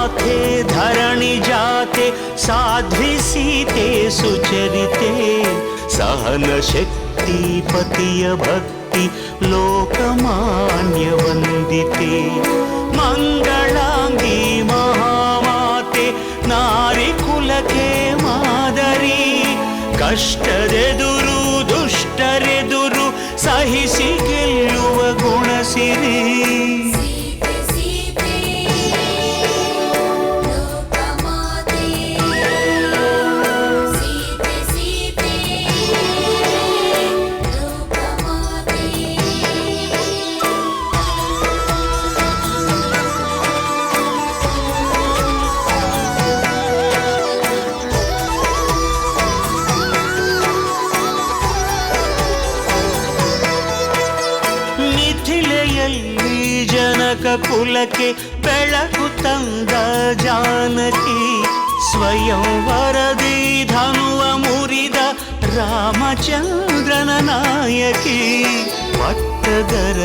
नाथे धरणि जाते साध्वी सीते सुचरिते सहन शक्ति पतिय भक्ति लोकमान्य वन्दिते मङ्गलाङ्गी महामाते नारिकुलके मादरी कष्टरेदुरु दुष्टरेदुरु सहिसि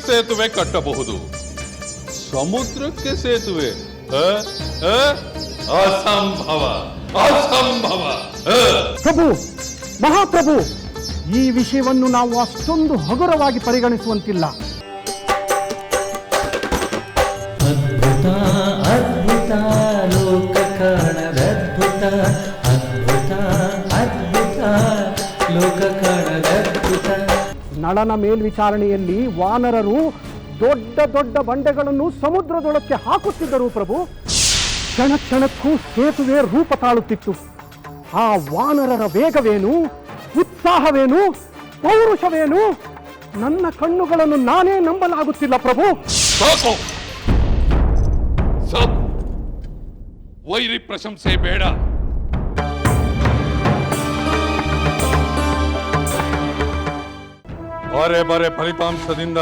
ಸೇತುವೆ ಕಟ್ಟಬಹುದು. ಸಮುದ್ರಕ್ಕೆ ಸೇತುವೆ? ಅಸಂಭವ. ಅಸಂಭವ. ಪ್ರಭು ಮಹಾಪ್ರಭು ಈ ವಿಷಯವನ್ನು ನಾವು ಅಷ್ಟೊಂದು ಹಗುರವಾಗಿ ಪರಿಗಣಿಸುವಂತಿಲ್ಲ. ನಳನ ಮೇಲ್ವಿಚಾರಣೆಯಲ್ಲಿ ವಾನರರು ದೊಡ್ಡ ದೊಡ್ಡ ಬಂಡೆಗಳನ್ನು ಸಮುದ್ರದೊಳಕ್ಕೆ ಹಾಕುತ್ತಿದ್ದರು ಪ್ರಭು. ಕ್ಷಣ ಕ್ಷಣಕ್ಕೂ ಸೇತುವೆ ರೂಪ ತಾಳುತ್ತಿತ್ತು. ಆ ವಾನರರ ವೇಗವೇನು? ಉತ್ಸಾಹವೇನು? ಪೌರುಷವೇನು? ನನ್ನ ಕಣ್ಣುಗಳನ್ನು ನಾನೇ ನಂಬಲಾಗುತ್ತಿಲ್ಲ ಪ್ರಭು. ವೈರಿ ಪ್ರಶಂಸೆ ಬೇಡ. ಬರೆ ಬಾರೆ ಫಲಿತಾಂಶದಿಂದ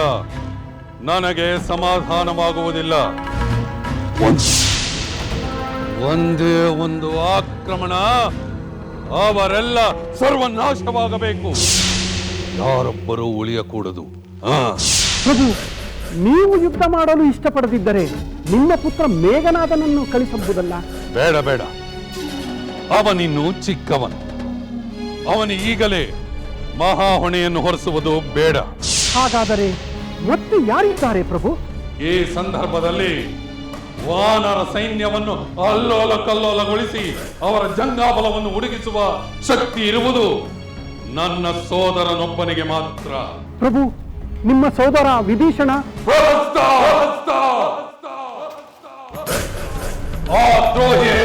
ನನಗೆ ಸಮಾಧಾನವಾಗುವುದಿಲ್ಲ. ಒಂದ್- ಒಂದೇ ಆಕ್ರಮಣ ಅವರೆಲ್ಲ ಸರ್ವನಾಶವಾಗಬೇಕು. ಯಾರೊಬ್ಬರೂ ಉಳಿಯಕೂಡದು. ಪ್ರಭು ನೀವು ಯುದ್ಧ ಮಾಡಲು ಇಷ್ಟಪಡದಿದ್ದರೆ ನಿಮ್ಮ ಪುತ್ರ ಮೇಘನಾದನನ್ನು ಕಳಿಸಬಹುದಲ್ಲ? ಬೇಡ ಬೇಡ. ಅವನಿನ್ನು ಚಿಕ್ಕವನು. ಅವನು ಈಗಲೇ ಮಹಾ ಹೊಣೆಯನ್ನು ಹೊರಿಸುವುದು ಬೇಡ. ಹಾಗಾದರೆ ಮತ್ತೆ ಯಾರಿದ್ದಾರೆ ಪ್ರಭು? ಈ ಸಂದರ್ಭದಲ್ಲಿ ವಾನರ ಸೈನ್ಯವನ್ನು ಅಲ್ಲೋಲ ಕಲ್ಲೋಲಗೊಳಿಸಿ ಅವರ ಜಂಗಾಬಲವನ್ನು ಹುಡುಗಿಸುವ ಶಕ್ತಿ ಇರುವುದು ನನ್ನ ಸೋದರನೊಬ್ಬನಿಗೆ ಮಾತ್ರ. ಪ್ರಭು ನಿಮ್ಮ ಸೋದರ ವಿಭೀಷಣ! ಆ ದ್ರೋಹಿಯ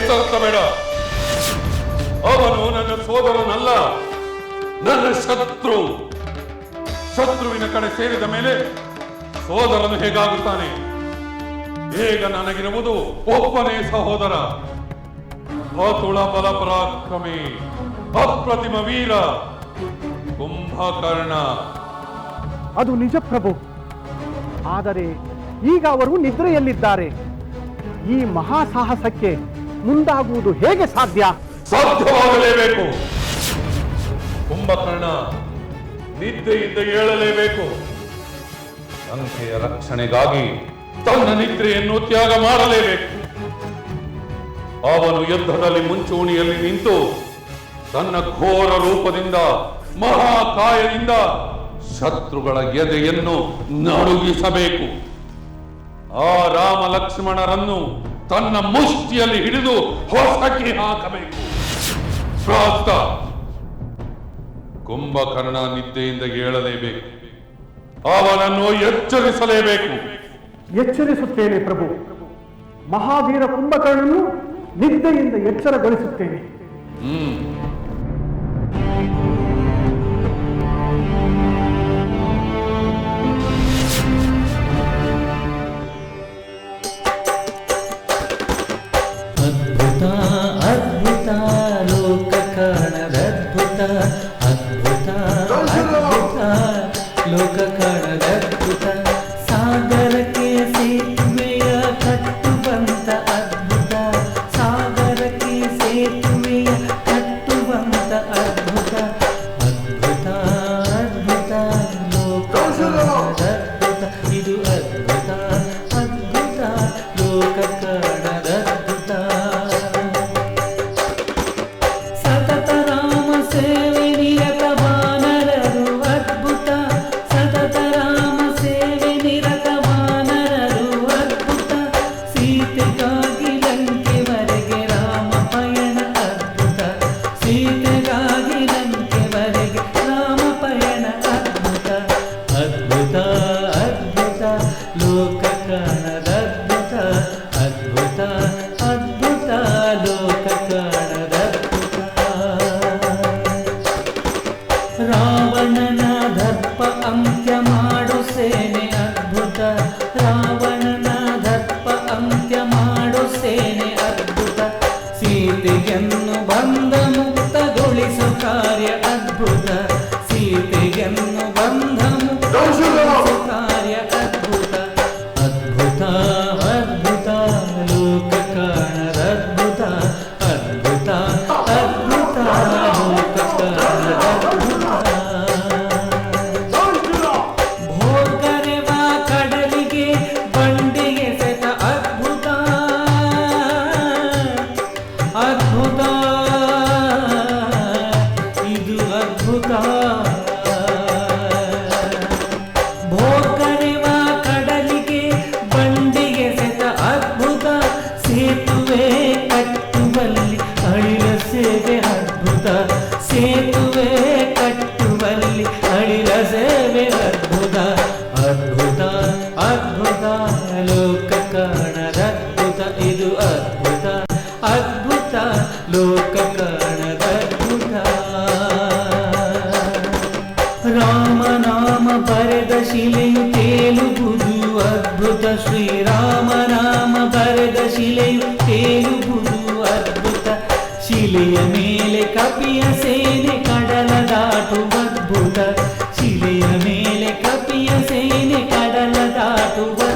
ಶತ್ರು. ಶತ್ರುವಿನ ಕಡೆ ಸೇರಿದ ಮೇಲೆ ಸೋದರನು ಹೇಗಾಗುತ್ತಾನೆ? ಈಗ ನನಗಿರುವುದು ಒಬ್ಬನೇ ಸಹೋದರ. ಅತುಳ ಬಲ ಪರಾಕ್ರಮಿ ಅಪ್ರತಿಮ ವೀರ ಕುಂಭಕರ್ಣ. ಅದು ನಿಜ ಪ್ರಭು. ಆದರೆ ಈಗ ಅವರು ನಿದ್ರೆಯಲ್ಲಿದ್ದಾರೆ. ಈ ಮಹಾಸಾಹಸಕ್ಕೆ ಮುಂದಾಗುವುದು ಹೇಗೆ ಸಾಧ್ಯ? ಸಾಧ್ಯವಾಗಲೇಬೇಕು. ಕುಂಭಕರ್ಣ ನಿದ್ದೆಯಿಂದ ಹೇಳಲೇಬೇಕು ಏಳಲೇಬೇಕು. ಲಂಕೆಯ ರಕ್ಷಣೆಗಾಗಿ ತನ್ನ ನಿದ್ರೆಯನ್ನು ತ್ಯಾಗ ಮಾಡಲೇಬೇಕು. ಅವನು ಯುದ್ಧದಲ್ಲಿ ಮುಂಚೂಣಿಯಲ್ಲಿ ನಿಂತು ತನ್ನ ಘೋರ ರೂಪದಿಂದ, ಮಹಾಕಾಯದಿಂದ ಶತ್ರುಗಳ ಎದೆಯನ್ನು ನಡುಗಿಸಬೇಕು. ಆ ರಾಮ ಲಕ್ಷ್ಮಣರನ್ನು ತನ್ನ ಮುಷ್ಟಿಯಲ್ಲಿ ಹಿಡಿದು ಹೊಸಕಿ ಹಾಕಬೇಕು. ಪ್ರಾಸ್ತ. ಕುಂಭಕರ್ಣ ನಿದ್ದೆಯಿಂದ ಏಳಲೇಬೇಕು. ಅವನನ್ನು ಎಚ್ಚರಿಸಲೇಬೇಕು. ಎಚ್ಚರಿಸುತ್ತೇನೆ ಪ್ರಭು. ಮಹಾವೀರ ಕುಂಭಕರ್ಣನು ನಿದ್ದೆಯಿಂದ ಎಚ್ಚರಗೊಳಿಸುತ್ತೇನೆ. ಹ್ಮ್. ಸೀತೆಯನ್ನು ಬಂಧ ಮುಕ್ತಗೊಳಿಸು ಕಾರ್ಯ ಅದ್ಭುತ. ಸೀತೆಯನ್ನು the world.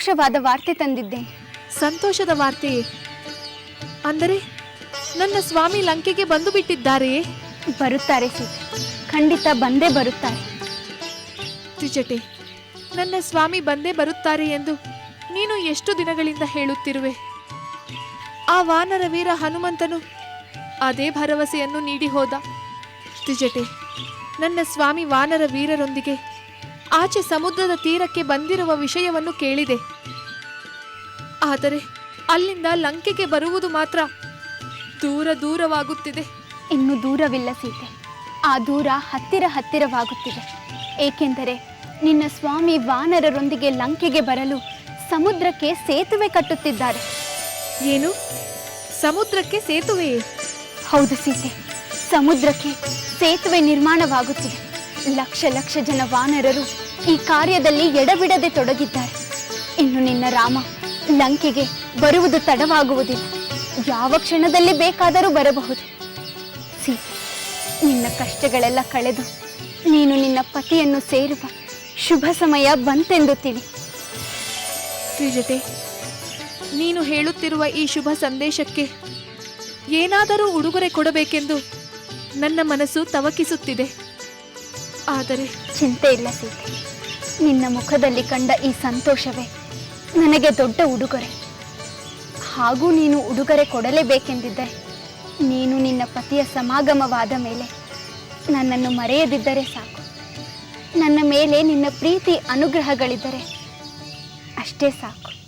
ಸಂತೋಷವಾದ ವಾರ್ತೆ ತಂದಿದ್ದೆ. ಸಂತೋಷದ ವಾರ್ತೆ? ಅಂದರೆ ನನ್ನ ಸ್ವಾಮಿ ಲಂಕೆಗೆ ಬಂದು ಬಿಟ್ಟಿದ್ದಾರೆ ಬರುತ್ತಾರೆ ಖಂಡಿತ ಬಂದೇ ಬರುತ್ತಾರೆ. ತ್ರಿಜಟೆ ನನ್ನ ಸ್ವಾಮಿ ಬಂದೇ ಬರುತ್ತಾರೆ ಎಂದು ನೀನು ಎಷ್ಟು ದಿನಗಳಿಂದ ಹೇಳುತ್ತಿರುವೆ? ಆ ವಾನರ ವೀರ ಹನುಮಂತನು ಅದೇ ಭರವಸೆಯನ್ನು ನೀಡಿ ಹೋದ. ತ್ರಿಜಟೆ ನನ್ನ ಸ್ವಾಮಿ ವಾನರ ವೀರರೊಂದಿಗೆ ಆಚೆ ಸಮುದ್ರದ ತೀರಕ್ಕೆ ಬಂದಿರುವ ವಿಷಯವನ್ನು ಕೇಳಿದೆ. ಆದರೆ ಅಲ್ಲಿಂದ ಲಂಕೆಗೆ ಬರುವುದು ಮಾತ್ರ ದೂರ ದೂರವಾಗುತ್ತಿದೆ. ಇನ್ನು ದೂರವಿಲ್ಲ ಸೀತೆ. ಆ ದೂರ ಹತ್ತಿರ ಹತ್ತಿರವಾಗುತ್ತಿದೆ. ಏಕೆಂದರೆ ನಿನ್ನ ಸ್ವಾಮಿ ವಾನರರೊಂದಿಗೆ ಲಂಕೆಗೆ ಬರಲು ಸಮುದ್ರಕ್ಕೆ ಸೇತುವೆ ಕಟ್ಟುತ್ತಿದ್ದಾರೆ. ಏನು? ಸಮುದ್ರಕ್ಕೆ ಸೇತುವೆಯೇ? ಹೌದು ಸೀತೆ. ಸಮುದ್ರಕ್ಕೆ ಸೇತುವೆ ನಿರ್ಮಾಣವಾಗುತ್ತಿದೆ. ಲಕ್ಷ ಲಕ್ಷ ಜನ ವಾನರರು ಈ ಕಾರ್ಯದಲ್ಲಿ ಎಡಬಿಡದೆ ತೊಡಗಿದ್ದಾರೆ. ಇನ್ನು ನಿನ್ನ ರಾಮ ಲಂಕೆಗೆ ಬರುವುದು ತಡವಾಗುವುದಿಲ್ಲ. ಯಾವ ಕ್ಷಣದಲ್ಲಿ ಬೇಕಾದರೂ ಬರಬಹುದು. ಸೀತೆ ನಿನ್ನ ಕಷ್ಟಗಳೆಲ್ಲ ಕಳೆದು ನೀನು ನಿನ್ನ ಪತಿಯನ್ನು ಸೇರುವ ಶುಭ ಸಮಯ ಬಂತೆಂದು ತಿಳಿ ತ್ರಿಜಟೆ ನೀನು ಹೇಳುತ್ತಿರುವ ಈ ಶುಭ ಸಂದೇಶಕ್ಕೆ ಏನಾದರೂ ಉಡುಗೊರೆ ಕೊಡಬೇಕೆಂದು ನನ್ನ ಮನಸ್ಸು ತವಕಿಸುತ್ತಿದೆ. ಆದರೆ ಚಿಂತೆ ಇಲ್ಲ ಸೀತೆ. ನಿನ್ನ ಮುಖದಲ್ಲಿ ಕಂಡ ಈ ಸಂತೋಷವೇ ನನಗೆ ದೊಡ್ಡ ಉಡುಗೊರೆ. ಹಾಗೂ ನೀನು ಉಡುಗೊರೆ ಕೊಡಲೇಬೇಕೆಂದಿದ್ದರೆ, ನೀನು ನಿನ್ನ ಪತಿಯ ಸಮಾಗಮವಾದ ಮೇಲೆ ನನ್ನನ್ನು ಮರೆಯದಿದ್ದರೆ ಸಾಕು. ನನ್ನ ಮೇಲೆ ನಿನ್ನ ಪ್ರೀತಿ ಅನುಗ್ರಹಗಳಿದ್ದರೆ ಅಷ್ಟೇ ಸಾಕು.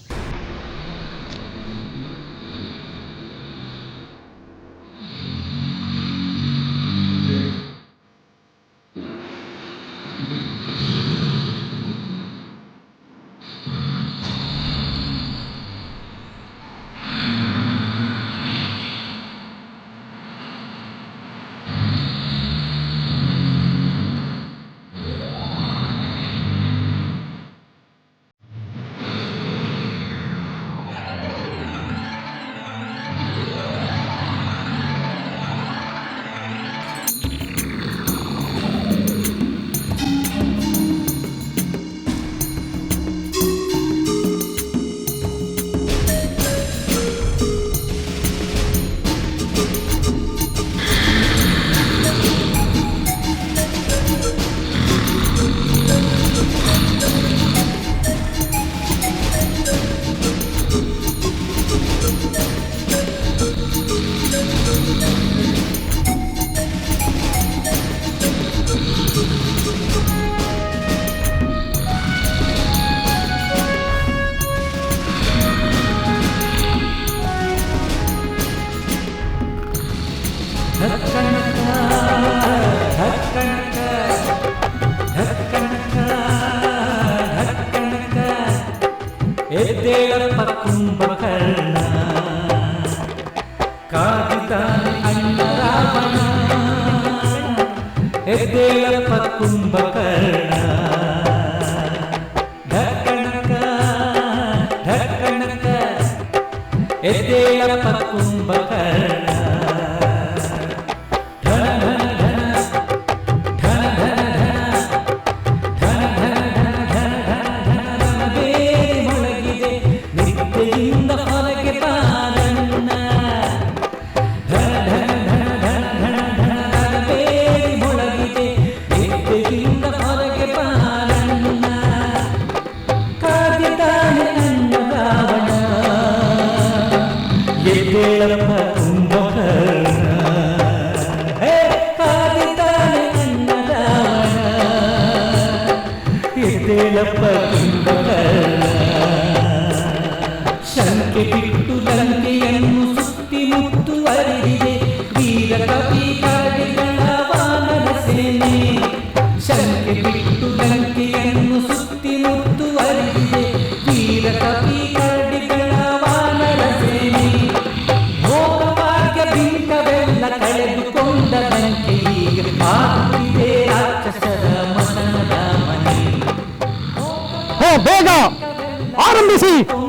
哼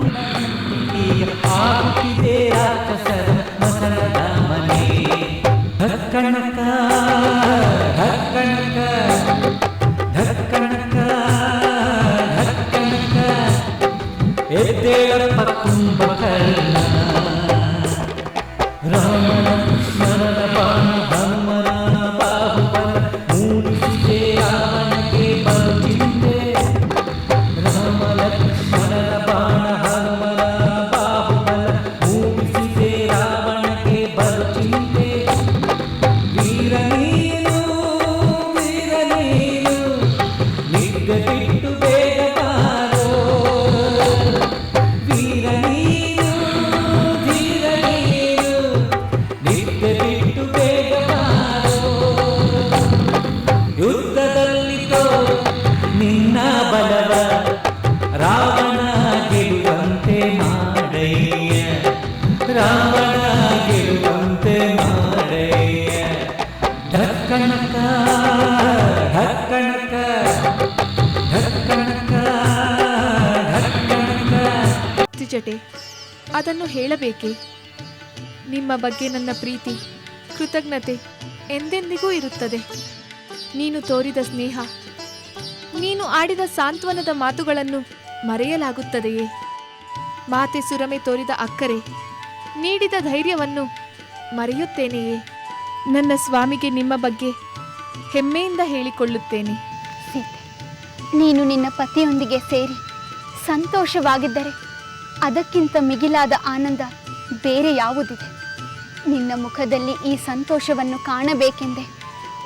ಅದನ್ನು ಹೇಳಬೇಕೆ? ನಿಮ್ಮ ಬಗ್ಗೆ ನನ್ನ ಪ್ರೀತಿ, ಕೃತಜ್ಞತೆ ಎಂದೆಂದಿಗೂ ಇರುತ್ತದೆ. ನೀನು ತೋರಿದ ಸ್ನೇಹ, ನೀನು ಆಡಿದ ಸಾಂತ್ವನದ ಮಾತುಗಳನ್ನು ಮರೆಯಲಾಗುತ್ತದೆಯೇ? ಮಾತೆ ಸುರಮೆ ತೋರಿದ ಅಕ್ಕರೆ, ನೀಡಿದ ಧೈರ್ಯವನ್ನು ಮರೆಯುತ್ತೇನೆಯೇ? ನನ್ನ ಸ್ವಾಮಿಗೆ ನಿಮ್ಮ ಬಗ್ಗೆ ಹೆಮ್ಮೆಯಿಂದ ಹೇಳಿಕೊಳ್ಳುತ್ತೇನೆ. ನೀನು ನಿನ್ನ ಪತಿಯೊಂದಿಗೆ ಸೇರಿ ಸಂತೋಷವಾಗಿದ್ದರೆ ಅದಕ್ಕಿಂತ ಮಿಗಿಲಾದ ಆನಂದ ಬೇರೆ ಯಾವುದಿದೆ? ನಿನ್ನ ಮುಖದಲ್ಲಿ ಈ ಸಂತೋಷವನ್ನು ಕಾಣಬೇಕೆಂದೇ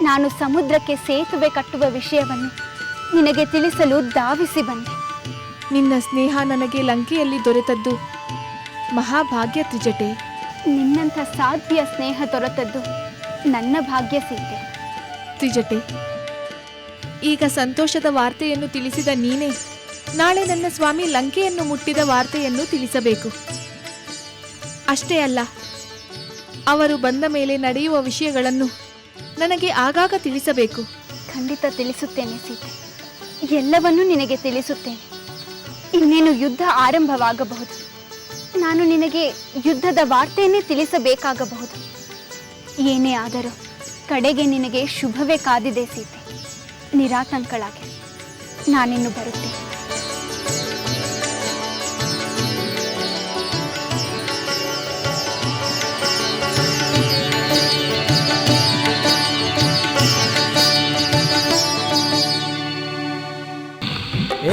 ನಾನು ಸಮುದ್ರಕ್ಕೆ ಸೇತುವೆ ಕಟ್ಟುವ ವಿಷಯವನ್ನು ನಿನಗೆ ತಿಳಿಸಲು ಧಾವಿಸಿ ಬಂದೆ. ನಿನ್ನ ಸ್ನೇಹ ನನಗೆ ಲಂಕೆಯಲ್ಲಿ ದೊರೆತದ್ದು ಮಹಾಭಾಗ್ಯ ತ್ರಿಜಟೆ. ನಿನ್ನಂಥ ಸಾಧ್ಯ ಸ್ನೇಹ ದೊರೆತದ್ದು ನನ್ನ ಭಾಗ್ಯ ಸೀತೆ ತ್ರಿಜಟೆ. ಈಗ ಸಂತೋಷದ ವಾರ್ತೆಯನ್ನು ತಿಳಿಸಿದ ನೀನೇ ನಾಳೆ ನನ್ನ ಸ್ವಾಮಿ ಲಂಕೆಯನ್ನು ಮುಟ್ಟಿದ ವಾರ್ತೆಯನ್ನು ತಿಳಿಸಬೇಕು. ಅಷ್ಟೇ ಅಲ್ಲ, ಅವರು ಬಂದ ಮೇಲೆ ನಡೆಯುವ ವಿಷಯಗಳನ್ನು ನನಗೆ ಆಗಾಗ ತಿಳಿಸಬೇಕು. ಖಂಡಿತ ತಿಳಿಸುತ್ತೇನೆ ಸೀತೆ. ಎಲ್ಲವನ್ನೂ ನಿನಗೆ ತಿಳಿಸುತ್ತೇನೆ. ಇನ್ನೇನು ಯುದ್ಧ ಆರಂಭವಾಗಬಹುದು. ನಾನು ನಿನಗೆ ಯುದ್ಧದ ವಾರ್ತೆಯನ್ನೇ ತಿಳಿಸಬೇಕಾಗಬಹುದು. ಏನೇ ಆದರೂ ಕಡೆಗೆ ನಿನಗೆ ಶುಭವೇ ಕಾದಿದೆ ಸೀತೆ. ನಿರಾತಂಕಳಾಗಿ ನಾನಿನ್ನು ಬರುತ್ತೇನೆ.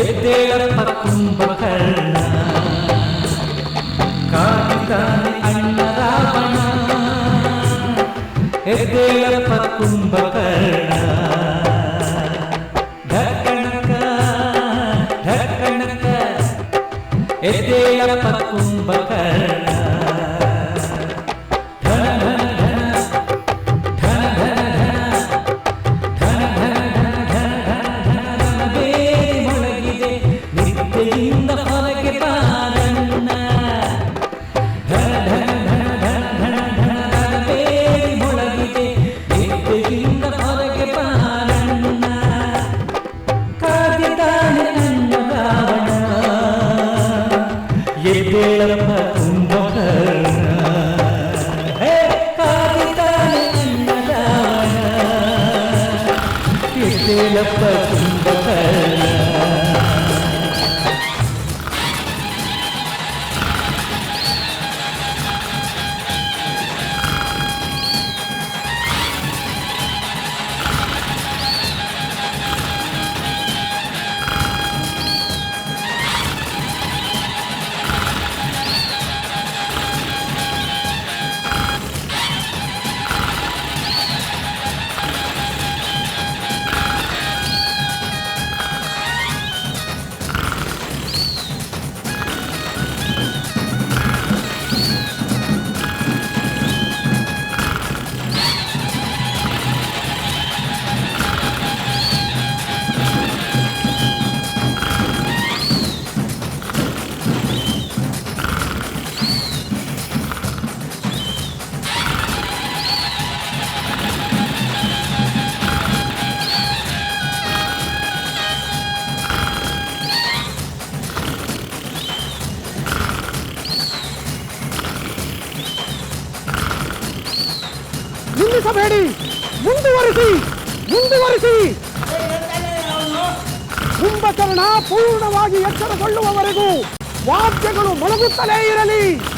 دير فرق مبخل கருப்ப ನಿಲ್ಲಿಸಬೇಡಿ. ಮುಂದುವರಿಸಿ ಮುಂದುವರಿಸಿ. ಕುಂಭಕರ್ಣ ಪೂರ್ಣವಾಗಿ ಎಚ್ಚರಗೊಳ್ಳುವವರೆಗೂ ವಾದ್ಯಗಳು ಮೊಳಗುತ್ತಲೇ ಇರಲಿ.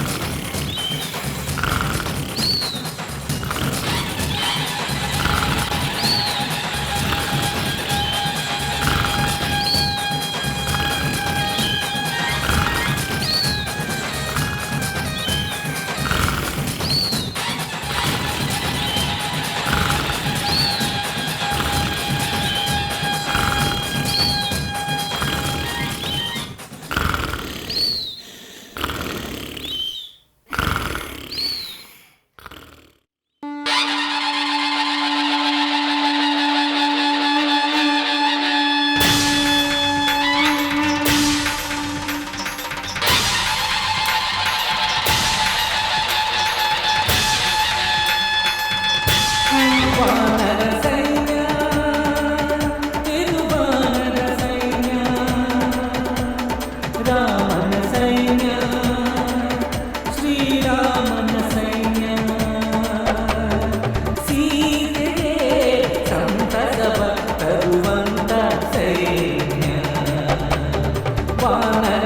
পানা